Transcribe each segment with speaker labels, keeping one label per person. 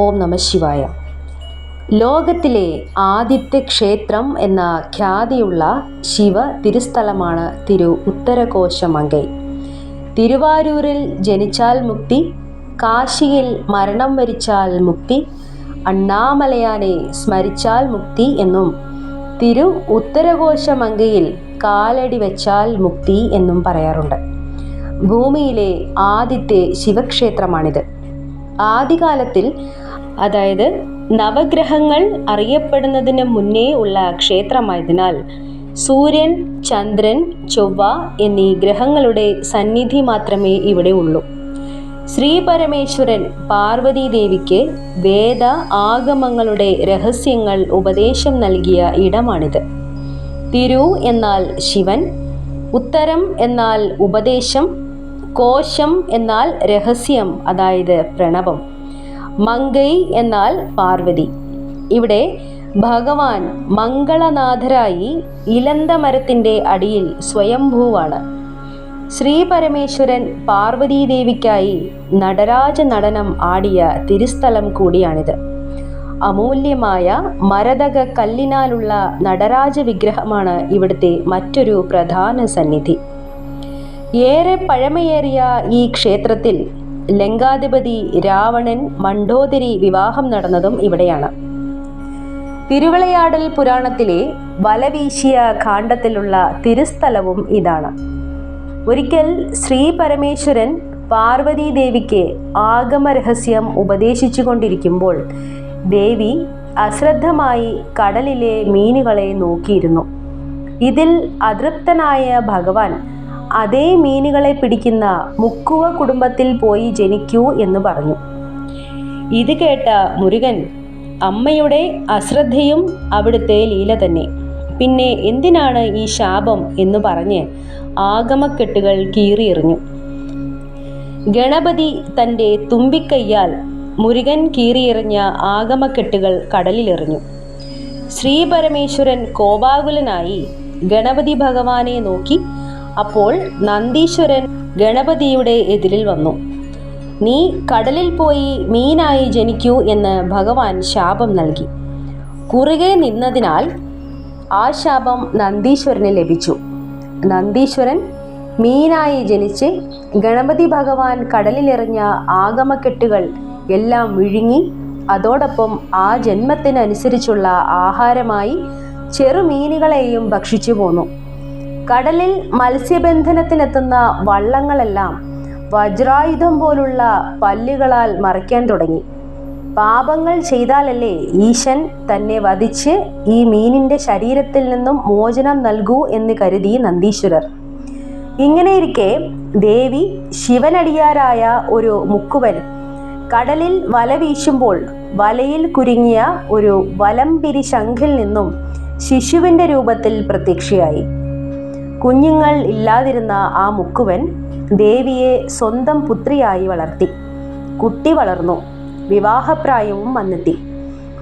Speaker 1: ഓം നമ ശിവായ. ലോകത്തിലെ ആദ്യത്തെ ക്ഷേത്രം എന്ന ഖ്യാതിയുള്ള ശിവ തിരുസ്ഥലമാണ് തിരു ഉത്തരകോശമങ്കൈ തിരുവാരൂരിൽ ജനിച്ചാൽ മുക്തി കാശിയിൽ മരണം വരിച്ചാൽ മുക്തി അണ്ണാമലയാനെ സ്മരിച്ചാൽ മുക്തി എന്നും തിരു ഉത്തരകോശമങ്കയിൽ കാലടി വെച്ചാൽ മുക്തി എന്നും പറയാറുണ്ട്. ഭൂമിയിലെ ആദ്യത്തെ ശിവക്ഷേത്രമാണിത്. ആദ്യകാലത്തിൽ അതായത് നവഗ്രഹങ്ങൾ അറിയപ്പെടുന്നതിന് മുന്നേ ഉള്ള ക്ഷേത്രമായതിനാൽ സൂര്യൻ ചന്ദ്രൻ ചൊവ്വ എന്നീ ഗ്രഹങ്ങളുടെ സന്നിധി മാത്രമേ ഇവിടെ ഉള്ളൂ. ശ്രീ പരമേശ്വരൻ പാർവതി ദേവിക്ക് വേദ ആഗമങ്ങളുടെ രഹസ്യങ്ങൾ ഉപദേശം നൽകിയ ഇടമാണിത്. തിരു എന്നാൽ ശിവൻ ഉത്തരം എന്നാൽ ഉപദേശം കോശം എന്നാൽ രഹസ്യം അതായത് പ്രണവം. മങ്കൈ എന്നാൽ പാർവതി. ഇവിടെ ഭഗവാൻ മംഗളനാഥരായി ഇലന്ത മരത്തിന്റെ അടിയിൽ സ്വയംഭൂവാണ്. ശ്രീ പരമേശ്വരൻ പാർവതീദേവിക്കായി നടരാജ നടനം ആടിയ തിരുസ്ഥലം കൂടിയാണിത്. അമൂല്യമായ മരതക കല്ലിനാലുള്ള നടരാജ വിഗ്രഹമാണ് ഇവിടുത്തെ മറ്റൊരു പ്രധാന സന്നിധി. ഏറെ പഴമയേറിയ ഈ ക്ഷേത്രത്തിൽ ലങ്കാധിപതി രാവണൻ മണ്ഡോദരി വിവാഹം നടന്നതും ഇവിടെയാണ്. തിരുവിളയാടൽ പുരാണത്തിലെ വലവീശിയ കാണ്ഡത്തിലുള്ള തിരുസ്ഥലവും ഇതാണ്. ഒരിക്കൽ ശ്രീ പരമേശ്വരൻ പാർവതീദേവിക്ക് ആഗമരഹസ്യം ഉപദേശിച്ചു കൊണ്ടിരിക്കുമ്പോൾ ദേവി അശ്രദ്ധമായി കടലിലെ മീനുകളെ നോക്കിയിരുന്നു. ഇതിൽ അതൃപ്തനായ ഭഗവാൻ അതേ മീനുകളെ പിടിക്കുന്ന മുക്കുവ കുടുംബത്തിൽ പോയി ജനിക്കൂ എന്ന് പറഞ്ഞു. ഇത് കേട്ട മുരുകൻ അമ്മയുടെ അശ്രദ്ധയും അവിടുത്തെ ലീല തന്നെ. പിന്നെ എന്തിനാണ് ഈ ശാപം എന്ന് പറഞ്ഞ് ആഗമക്കെട്ടുകൾ കീറിയെറിഞ്ഞു. ഗണപതി തന്റെ തുമ്പിക്കൈയാൽ മുരുകൻ കീറിയെറിഞ്ഞ ആഗമക്കെട്ടുകൾ കടലിലെറിഞ്ഞു. ശ്രീപരമേശ്വരൻ കോപാകുലനായി ഗണപതി ഭഗവാനെ നോക്കി അപ്പോൾ നന്ദീശ്വരൻ ഗണപതിയുടെ എതിരിൽ വന്നു. നീ കടലിൽ പോയി മീനായി ജനിക്കൂ എന്ന് ഭഗവാൻ ശാപം നൽകി. കുറുകെ നിന്നതിനാൽ ആ ശാപം നന്ദീശ്വരന് ലഭിച്ചു. നന്ദീശ്വരൻ മീനായി ജനിച്ച് ഗണപതി ഭഗവാൻ കടലിലെറിഞ്ഞ ആഗമക്കെട്ടുകൾ എല്ലാം വിഴുങ്ങി അതോടൊപ്പം ആ ജന്മത്തിനനുസരിച്ചുള്ള ആഹാരമായി ചെറുമീനുകളെയും ഭക്ഷിച്ചു പോന്നു. കടലിൽ മത്സ്യബന്ധനത്തിനെത്തുന്ന വള്ളങ്ങളെല്ലാം വജ്രായുധം പോലുള്ള പല്ലുകളാൽ മറിക്കാൻ തുടങ്ങി. പാപങ്ങൾ ചെയ്താലല്ലേ ഈശൻ തന്നെ വധിച്ച് ഈ മീനിന്റെ ശരീരത്തിൽ നിന്നും മോചനം നൽകൂ എന്ന് കരുതി നന്ദീശ്വരർ. ഇങ്ങനെയിരിക്കെ ദേവി ശിവനടിയാരായ ഒരു മുക്കുവൻ കടലിൽ വല വീശുമ്പോൾ വലയിൽ കുരുങ്ങിയ ഒരു വലംപിരി ശംഖിൽ നിന്നും ശിശുവിന്റെ രൂപത്തിൽ പ്രത്യക്ഷയായി. കുഞ്ഞുങ്ങൾ ഇല്ലാതിരുന്ന ആ മുക്കുവൻ ദേവിയെ സ്വന്തം പുത്രിയായി വളർത്തി. കുട്ടി വളർന്നു. വിവാഹപ്രായവും വന്നെത്തി.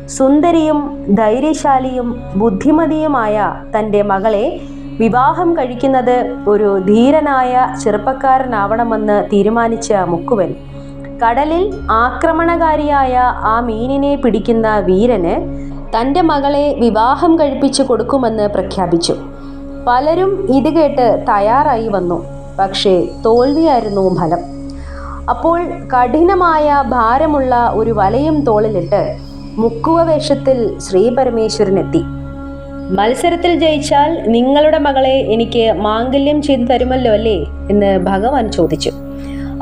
Speaker 1: സുന്ദരിയും ധൈര്യശാലിയും ബുദ്ധിമതിയുമായ തന്റെ മകളെ വിവാഹം കഴിക്കുന്നത് ഒരു ധീരനായ ചെറുപ്പക്കാരനാവണമെന്ന് തീരുമാനിച്ച മുക്കുവൻ കടലിൽ ആക്രമണകാരിയായ ആ മീനിനെ പിടിക്കുന്ന വീരന് തന്റെ മകളെ വിവാഹം കഴിപ്പിച്ചു കൊടുക്കുമെന്ന് പ്രഖ്യാപിച്ചു. പലരും ഇത് കേട്ട് തയ്യാറായി വന്നു. പക്ഷേ തോൽവിയായിരുന്നു ഫലം. അപ്പോൾ കഠിനമായ ഭാരമുള്ള ഒരു വലയും തോളിലിട്ട് മുക്കുവ വേഷത്തിൽ ശ്രീ പരമേശ്വരൻ എത്തി മത്സരത്തിൽ ജയിച്ചാൽ നിങ്ങളുടെ മകളെ എനിക്ക് മാംഗല്യം ചെയ്തു തരുമല്ലോ അല്ലേ എന്ന് ഭഗവാൻ ചോദിച്ചു.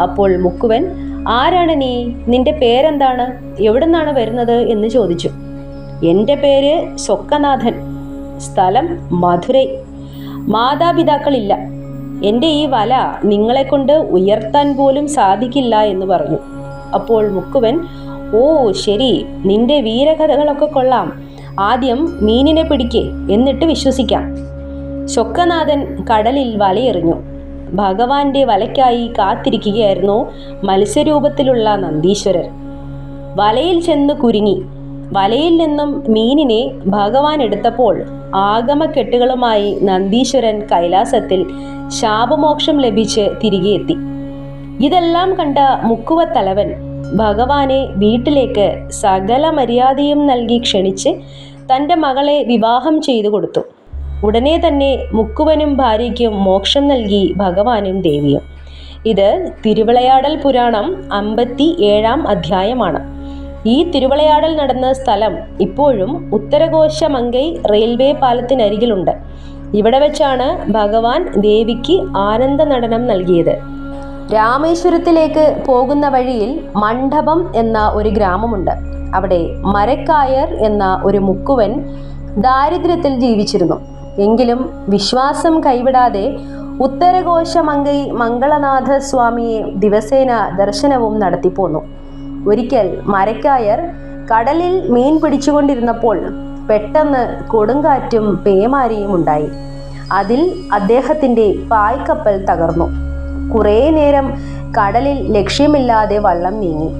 Speaker 1: അപ്പോൾ മുക്കുവൻ ആരാണ് നീ? നിന്റെ പേരെന്താണ്? എവിടുന്നാണ് വരുന്നത്? എന്ന് ചോദിച്ചു. എന്റെ പേര് സ്വക്കനാഥൻ. സ്ഥലം മധുരൈ. മാതാപിതാക്കളില്ല. എന്റെ ഈ വല നിങ്ങളെക്കൊണ്ട് ഉയർത്താൻ പോലും സാധിക്കില്ല എന്ന് പറഞ്ഞു. അപ്പോൾ മുക്കുവൻ ഓ ശരി നിന്റെ വീരകഥകളൊക്കെ കൊള്ളാം. ആദ്യം മീനിനെ പിടിക്കേ എന്നിട്ട് വിശ്വസിക്കാം. ശൊക്കനാഥൻ കടലിൽ വലയെറിഞ്ഞു. ഭഗവാന്റെ വലയ്ക്കായി കാത്തിരിക്കുകയായിരുന്നു മത്സ്യരൂപത്തിലുള്ള നന്ദീശ്വരർ വലയിൽ ചെന്ന് കുരുങ്ങി. വലയിൽ നിന്നും മീനിനെ ഭഗവാൻ എടുത്തപ്പോൾ ആഗമക്കെട്ടുകളുമായി നന്ദീശ്വരൻ കൈലാസത്തിൽ ശാപമോക്ഷം ലഭിച്ച് തിരികെ എത്തി. ഇതെല്ലാം കണ്ട മുക്കുവത്തലവൻ ഭഗവാനെ വീട്ടിലേക്ക് സകല മര്യാദയും നൽകി ക്ഷണിച്ച് തന്റെ മകളെ വിവാഹം ചെയ്തു കൊടുത്തു. ഉടനെ തന്നെ മുക്കുവനും ഭാര്യയ്ക്കും മോക്ഷം നൽകി ഭഗവാനും ദേവിയും. ഇത് തിരുവിളയാടൽ പുരാണം അമ്പത്തി ഏഴാം അധ്യായമാണ്. ഈ തിരുവിളയാടൽ നടന്ന സ്ഥലം ഇപ്പോഴും ഉത്തരകോശമങ്കൈ റെയിൽവേ പാലത്തിനരികിലുണ്ട്. ഇവിടെ വെച്ചാണ് ഭഗവാൻ ദേവിക്ക് ആനന്ദ നടനം നൽകിയത്. രാമേശ്വരത്തിലേക്ക് പോകുന്ന വഴിയിൽ മണ്ഡപം എന്ന ഒരു ഗ്രാമമുണ്ട്. അവിടെ മരക്കായർ എന്ന ഒരു മുക്കുവൻ ദാരിദ്ര്യത്തിൽ ജീവിച്ചിരുന്നു. എങ്കിലും വിശ്വാസം കൈവിടാതെ ഉത്തരകോശമങ്കൈ മംഗളനാഥ സ്വാമിയെ ദിവസേന ദർശനവും നടത്തിപ്പോന്നു. ഒരിക്കൽ മരക്കായർ കടലിൽ മീൻ പിടിച്ചുകൊണ്ടിരുന്നപ്പോൾ പെട്ടെന്ന് കൊടുങ്കാറ്റും പേമാരിയും ഉണ്ടായി. അതിൽ അദ്ദേഹത്തിന്റെ പായ്ക്കപ്പൽ തകർന്നു. കുറേ നേരം കടലിൽ ലക്ഷ്യമില്ലാതെ വള്ളം നീങ്ങി.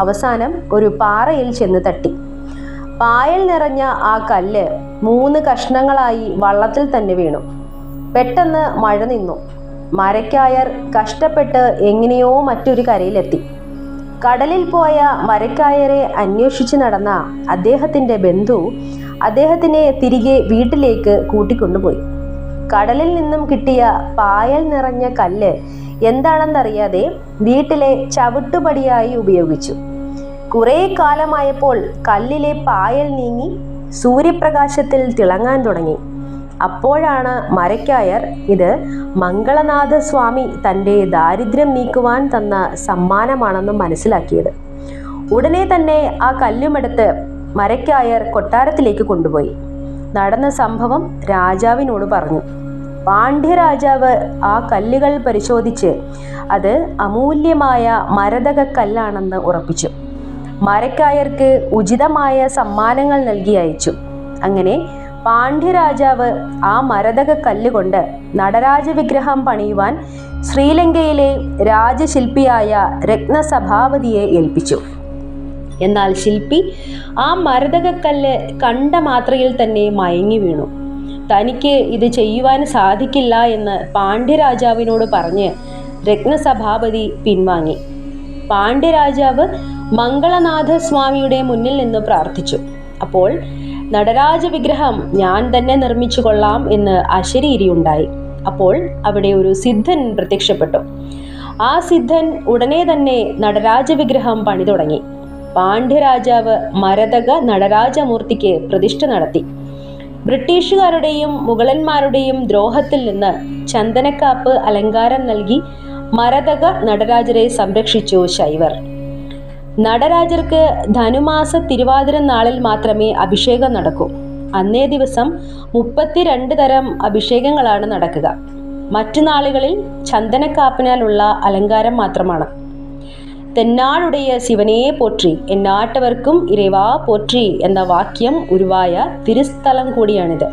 Speaker 1: അവസാനം ഒരു പാറയിൽ ചെന്ന് തട്ടി. പായൽ നിറഞ്ഞ ആ കല്ല് മൂന്ന് കഷ്ണങ്ങളായി വള്ളത്തിൽ തന്നെ വീണു. പെട്ടെന്ന് മഴ നിന്നു. മരക്കായർ കഷ്ടപ്പെട്ട് എങ്ങനെയോ മറ്റൊരു കരയിലെത്തി. കടലിൽ പോയ മരക്കായരെ അന്വേഷിച്ച് നടന്ന അദ്ദേഹത്തിന്റെ ബന്ധു അദ്ദേഹത്തിനെ തിരികെ വീട്ടിലേക്ക് കൂട്ടിക്കൊണ്ടുപോയി. കടലിൽ നിന്നും കിട്ടിയ പായൽ നിറഞ്ഞ കല്ല് എന്താണെന്നറിയാതെ വീട്ടിലെ ചവിട്ടുപടിയായി ഉപയോഗിച്ചു. കുറേ കാലമായപ്പോൾ കല്ലിലെ പായൽ നീങ്ങി സൂര്യപ്രകാശത്തിൽ തിളങ്ങാൻ തുടങ്ങി. അപ്പോഴാണ് മരക്കായർ ഇത് മംഗളനാഥ സ്വാമി തന്റെ ദാരിദ്ര്യം നീക്കുവാൻ തന്ന സമ്മാനമാണെന്ന് മനസ്സിലാക്കിയത്. ഉടനെ തന്നെ ആ കല്ലുമെടുത്ത് മരക്കായർ കൊട്ടാരത്തിലേക്ക് കൊണ്ടുപോയി. നടന്ന സംഭവം രാജാവിനോട് പറഞ്ഞു. പാണ്ഡ്യരാജാവ് ആ കല്ലുകൾ പരിശോധിച്ച് അത് അമൂല്യമായ മരതക കല്ലാണെന്ന് ഉറപ്പിച്ചു. മരക്കായർക്ക് ഉചിതമായ സമ്മാനങ്ങൾ നൽകി അയച്ചു. അങ്ങനെ പാണ്ഡ്യരാജാവ് ആ മരതക കല്ലുകൊണ്ട് നടരാജ വിഗ്രഹം പണിയുവാൻ ശ്രീലങ്കയിലെ രാജശില്പിയായ രത്നസഭാവതിയെ ഏൽപ്പിച്ചു. എന്നാൽ ശില്പി ആ മരതകക്കല്ല് കണ്ട മാത്രയിൽ തന്നെ മയങ്ങി വീണു. തനിക്ക് ഇത് ചെയ്യുവാൻ സാധിക്കില്ല എന്ന് പാണ്ഡ്യരാജാവിനോട് പറഞ്ഞ് രത്നസഭാപതി പിൻവാങ്ങി. പാണ്ഡ്യരാജാവ് മംഗളനാഥ സ്വാമിയുടെ മുന്നിൽ നിന്ന് പ്രാർത്ഥിച്ചു. അപ്പോൾ നടരാജ വിഗ്രഹം ഞാൻ തന്നെ നിർമ്മിച്ചു കൊള്ളാം എന്ന് അശരീരിയുണ്ടായി അപ്പോൾ അവിടെ ഒരു സിദ്ധൻ പ്രത്യക്ഷപ്പെട്ടു. ആ സിദ്ധൻ ഉടനെ തന്നെ നടരാജ വിഗ്രഹം പണി തുടങ്ങി. പാണ്ഡ്യരാജാവ് മരതക നടരാജമൂർത്തിക്ക് പ്രതിഷ്ഠ നടത്തി. ബ്രിട്ടീഷുകാരുടെയും മുഗളന്മാരുടെയും ദ്രോഹത്തിൽ നിന്ന് ചന്ദനക്കാപ്പ് അലങ്കാരം നൽകി മരതക നടരാജരെ സംരക്ഷിച്ചു ശൈവർ. നടരാജർക്ക് ധനുമാസ തിരുവാതിര നാളിൽ മാത്രമേ അഭിഷേകം നടക്കൂ. അന്നേ ദിവസം മുപ്പത്തിരണ്ട് തരം അഭിഷേകങ്ങളാണ് നടക്കുക. മറ്റു നാളുകളിൽ ചന്ദനക്കാപ്പിനാലുള്ള അലങ്കാരം മാത്രമാണ്. തെന്നാളുടയ ശിവനെ പോറ്റി എന്നാട്ടവർക്കും ഇരവാ പോറ്റി എന്ന വാക്യം ഉരുവായ തിരുസ്ഥലം കൂടിയാണിത്.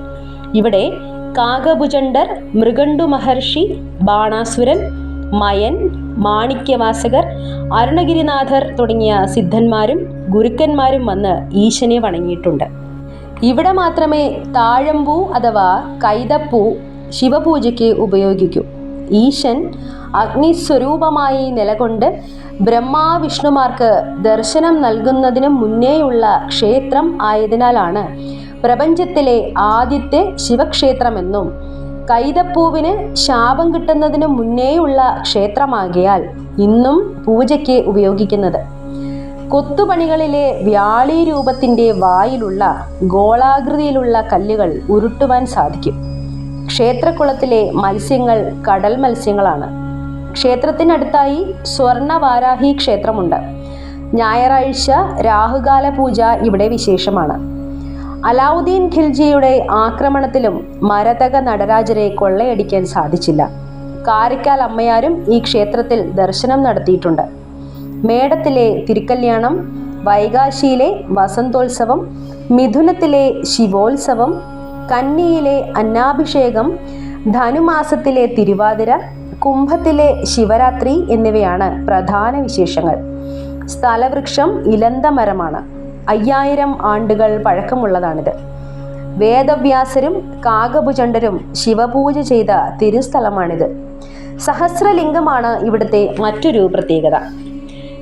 Speaker 1: ഇവിടെ കാകഭുജണ്ടർ മൃഗണ്ടു മഹർഷി ബാണാസുരൻ മയൻ മാണിക്യവാസകർ അരുണഗിരിനാഥർ തുടങ്ങിയ സിദ്ധന്മാരും ഗുരുക്കന്മാരും വന്ന് ഈശനെ വണങ്ങിയിട്ടുണ്ട്. ഇവിടെ മാത്രമേ താഴമ്പൂ അഥവാ കൈതപ്പൂ ശിവപൂജയ്ക്ക് ഉപയോഗിക്കൂ. ഈശൻ അഗ്നിസ്വരൂപമായി നിലകൊണ്ട് ബ്രഹ്മാവിഷ്ണുമാർക്ക് ദർശനം നൽകുന്നതിന് മുന്നേയുള്ള ക്ഷേത്രം ആയതിനാലാണ് പ്രപഞ്ചത്തിലെ ആദ്യത്തെ ശിവക്ഷേത്രമെന്നും കൈതപ്പൂവിന് ശാപം കിട്ടുന്നതിന് മുന്നേയുള്ള ക്ഷേത്രമാകിയാൽ ഇന്നും പൂജയ്ക്ക് ഉപയോഗിക്കുന്നത്. കൊത്തുപണികളിലെ വ്യാളി രൂപത്തിന്റെ വായിലുള്ള ഗോളാകൃതിയിലുള്ള കല്ലുകൾ ഉരുട്ടുവാൻ സാധിക്കും. ക്ഷേത്രക്കുളത്തിലെ മത്സ്യങ്ങൾ കടൽ മത്സ്യങ്ങളാണ്. ക്ഷേത്രത്തിനടുത്തായി സ്വർണവാരാഹി ക്ഷേത്രമുണ്ട്. ഞായറാഴ്ച രാഹുകാല പൂജ ഇവിടെ വിശേഷമാണ്. അലാവുദ്ദീൻ ഖിൽജിയുടെ ആക്രമണത്തിലും മരതക നടരാജരെ കൊള്ളയടിക്കാൻ സാധിച്ചില്ല. കാരിക്കാൽ അമ്മയാരും ഈ ക്ഷേത്രത്തിൽ ദർശനം നടത്തിയിട്ടുണ്ട്. മേടത്തിലെ തിരുക്കല്യാണം വൈകാശിയിലെ വസന്തോത്സവം മിഥുനത്തിലെ ശിവോത്സവം കന്നിയിലെ അന്നാഭിഷേകം ധനുമാസത്തിലെ തിരുവാതിര കുംഭത്തിലെ ശിവരാത്രി എന്നിവയാണ് പ്രധാന വിശേഷങ്ങൾ. സ്ഥലവൃക്ഷം ഇലന്തമരമാണ്. അയ്യായിരം ആണ്ടുകൾ പഴക്കമുള്ളതാണിത്. വേദവ്യാസരും കാകഭുചണ്ഡരും ശിവപൂജ ചെയ്ത തിരുസ്ഥലമാണിത്. സഹസ്രലിംഗമാണ് ഇവിടുത്തെ മറ്റൊരു പ്രത്യേകത.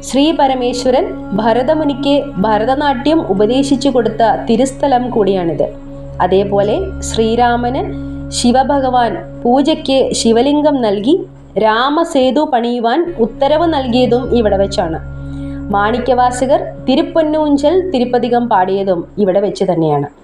Speaker 1: ശ്രീ പരമേശ്വരൻ ഭരതമുനിക്ക് ഭരതനാട്യം ഉപദേശിച്ചു കൊടുത്ത തിരുസ്ഥലം കൂടിയാണിത്. അതേപോലെ ശ്രീരാമന് ശിവഭഗവാൻ പൂജയ്ക്ക് ശിവലിംഗം നൽകി രാമസേതു പണിയുവാൻ ഉത്തരവ് നൽകിയതും ഇവിടെ വെച്ചാണ്. മാണിക്യവാസകർ തിരുപ്പൊന്നൂഞ്ചൽ തിരുപ്പതികം പാടിയതും ഇവിടെ വെച്ച് തന്നെയാണ്.